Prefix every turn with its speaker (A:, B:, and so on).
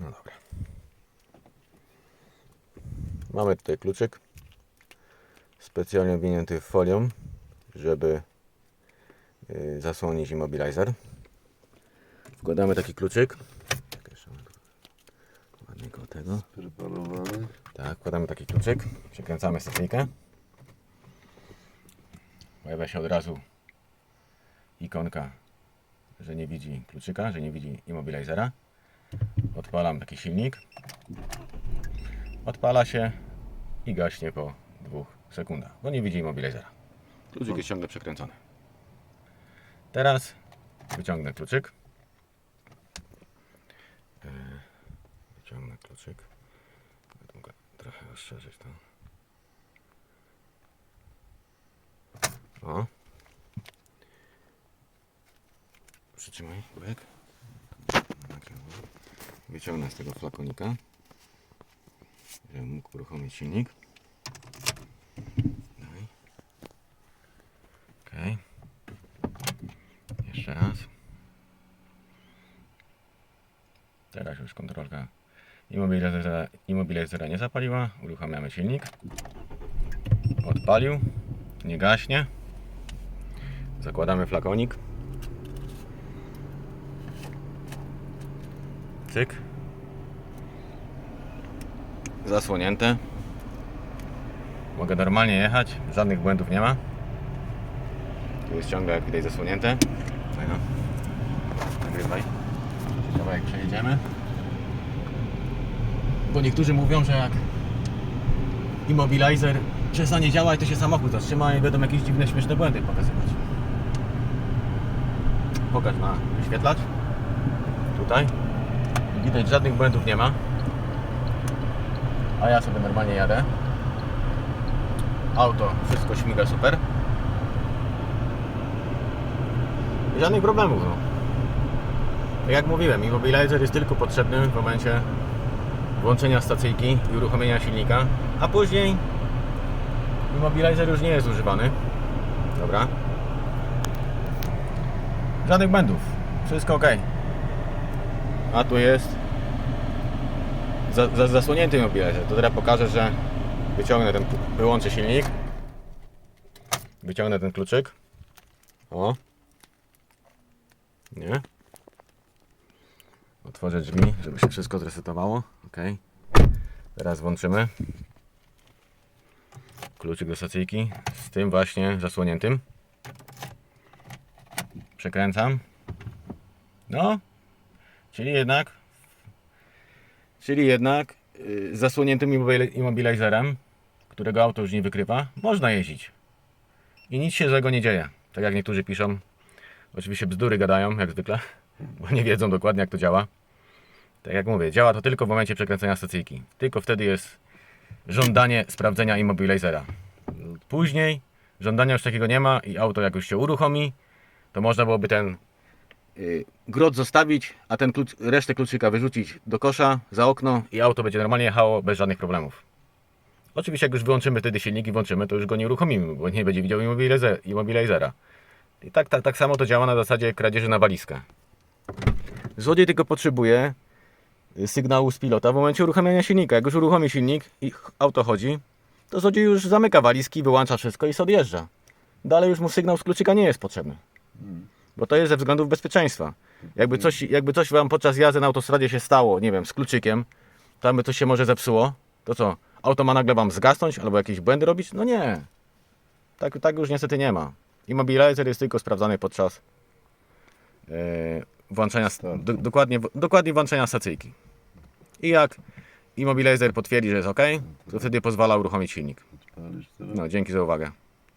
A: No dobra. Mamy tutaj kluczyk specjalnie owinięty folią, żeby y, zasłonić immobilizer. Wkładamy taki kluczyk. Tak, ładnie koło tego.
B: Preparowany.
A: Tak, wkładamy taki kluczyk, przekręcamy stacyjkę. Pojawia się od razu ikonka, że nie widzi kluczyka, że nie widzi immobilizera. Odpalam taki silnik. Odpala się i gaśnie po dwóch sekundach, bo nie widzi immobilizera. Kluczyk jest ciągle przekręcony. Teraz wyciągnę kluczyk. E, Wyciągnę kluczyk. Mogę trochę rozszerzyć to. O. Przytrzymaj kubek. Tak, Wyciągnę z tego flakonika, żebym mógł uruchomić silnik. Jeszcze raz. Teraz już kontrolka immobilizera, immobilizera nie zapaliła. Uruchamiamy silnik. Odpalił. Nie gaśnie. Zakładamy flakonik. Cyk. Zasłonięte. Mogę normalnie jechać. Żadnych błędów nie ma. Tu jest ciągle jak widać zasłonięte. Fajno. Nagrywaj. Kawałek przejedziemy. Bo niektórzy mówią, że jak immobilizer przestanie działać, to się samochód zatrzyma i będą jakieś dziwne, śmieszne błędy pokazywać. Pokaż na wyświetlacz. Tutaj. Widać, żadnych błędów nie ma. A ja sobie normalnie jadę. Auto, wszystko śmiga super. Żadnych problemów. No. Tak jak mówiłem, immobilizer jest tylko potrzebny w momencie włączenia stacyjki i uruchomienia silnika, a później immobilizer już nie jest używany. Dobra. Żadnych błędów. Wszystko ok. A tu jest za, za, zasłonięty immobilizer. To teraz pokażę, że wyciągnę ten, wyłączę silnik. Wyciągnę ten kluczyk. O. Nie. Otworzę drzwi, żeby się wszystko zresetowało. Ok. Teraz włączymy kluczyk do stacyjki z tym właśnie zasłoniętym. Przekręcam. No. Czyli jednak czyli jednak z zasłoniętym immobili- immobilizerem, którego auto już nie wykrywa, można jeździć. I nic się złego nie dzieje. Tak jak niektórzy piszą. Oczywiście bzdury gadają, jak zwykle, bo nie wiedzą dokładnie jak to działa. Tak jak mówię, działa to tylko w momencie przekręcenia stacyjki. Tylko wtedy jest żądanie sprawdzenia immobilizera. Później żądania już takiego nie ma i auto jak już się uruchomi, to można byłoby ten grot zostawić, a ten klucz, resztę kluczyka wyrzucić do kosza, za okno i auto będzie normalnie jechało bez żadnych problemów. Oczywiście jak już wyłączymy wtedy silnik i włączymy, to już go nie uruchomimy, bo nie będzie widział immobilize- immobilizera. I tak, tak, tak samo to działa na zasadzie kradzieży na walizkę. Złodziej tylko potrzebuje sygnału z pilota w momencie uruchamiania silnika. Jak już uruchomi silnik i auto chodzi, to złodziej już zamyka walizki, wyłącza wszystko i sobie odjeżdża. Dalej już mu sygnał z kluczyka nie jest potrzebny. Bo to jest ze względów bezpieczeństwa. Jakby coś, jakby coś wam podczas jazdy na autostradzie się stało, nie wiem, z kluczykiem, tam by coś się może zepsuło, to co? Auto ma nagle wam zgasnąć albo jakieś błędy robić? No nie. Tak, tak już niestety nie ma. Immobilizer jest tylko sprawdzany podczas e, włączenia, do, dokładnie, dokładnie włączenia stacyjki. I jak immobilizer potwierdzi, że jest ok, to wtedy pozwala uruchomić silnik. No, dzięki za uwagę.